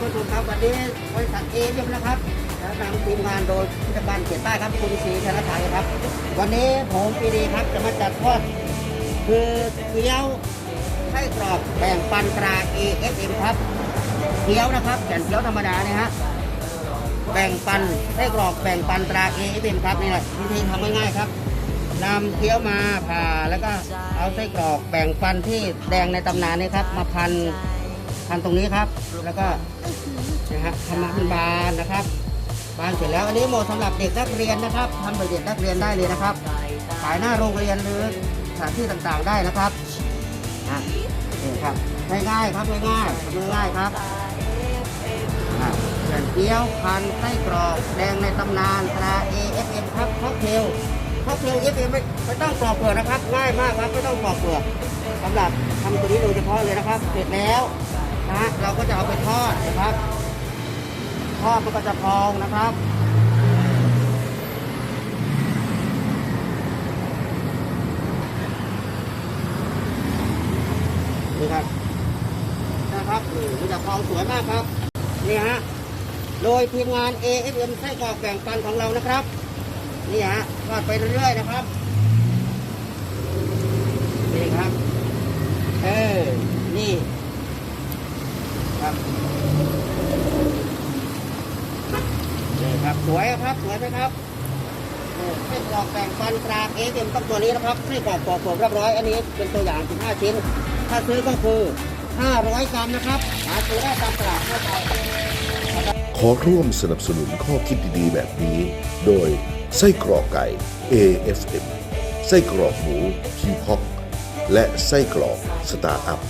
ผู้ชมครับวันนี้บริษัทเอเยมนะครับและนำทีมงานโดยผู้จัดการเขียนใต้ครับคุณศรีธนะชัยครับ วันนี้ผมปีดีครับจะมาจัดทอดคือเกี๊ยวไส้กรอบแบ่งปันตรา AFM ครับเกี๊ยวนะครับแก่นเกี๊ยวธรรมดาเนี่ยฮะแบ่งปันไส้กรอกแบ่งปันตรา AFM ครับนี่แหละวิธีทำง่ายๆครับนำเกี๊ยวมาผ่าแล้วก็เอาไส้กรอกแบ่งปันที่แดงในตำนานนี่ครับ มาพัน พันตรงนี้ครับ แล้วก็นะฮะทำมาเป็นบานนะครับ บานเสร็จแล้วอันนี้เหมาะสำหรับเด็กนักเรียนนะครับทำเด็กนักเรียนได้เลยนะครับ ขายหน้าโรงเรียนหรือสถานที่ต่างๆได้นะครับอะนี่ครับง่ายๆครับง่ายๆทำง่ายๆครับอะแผ่นเกี๊ยวพันไส้กรอกแดงในตำนานตรา AFM ครับค็อกเทลค็อกเทล AFM ไม่ไม่ต้องปลอกเปลือกนะครับ ง่ายมากครับไม่ต้องปลอกเปลือกสำหรับทำตัวนี้โดยเฉพาะเลยนะครับ เสร็จแล้ว นะฮะเราก็จะเอาไปทอดนะครับ ทอดมันก็จะพองนะครับนี่ครับนะครับมันจะพองสวยมากครับนี่ฮะโดยทีมงาน AFM ไส้กรอกแบ่งปันของเรานะครับนี่ฮะทอดไปเรื่อยๆนะครับ นี่ครับ เออ นี่ ครับ นี่ครับ สวยครับสวยไหมครับเออไส้กรอกแบ่งปันตรา AFM ต้องตัวนี้นะครับไส้กรอกปอกผมเรียบร้อยอันนี้เป็นตัวอย่าง 15 ชิ้น ถ้าซื้อก็คือ 500 กรัมนะครับหาซื้อได้ตามตลาดทั่วไปขอร่วมสนับสนุนข้อคิดดีๆ แบบนี้ โดยไส้กรอกไก่ AFM ไส้กรอกหมูพีพอกและไส้กรอกสตาร์อัพ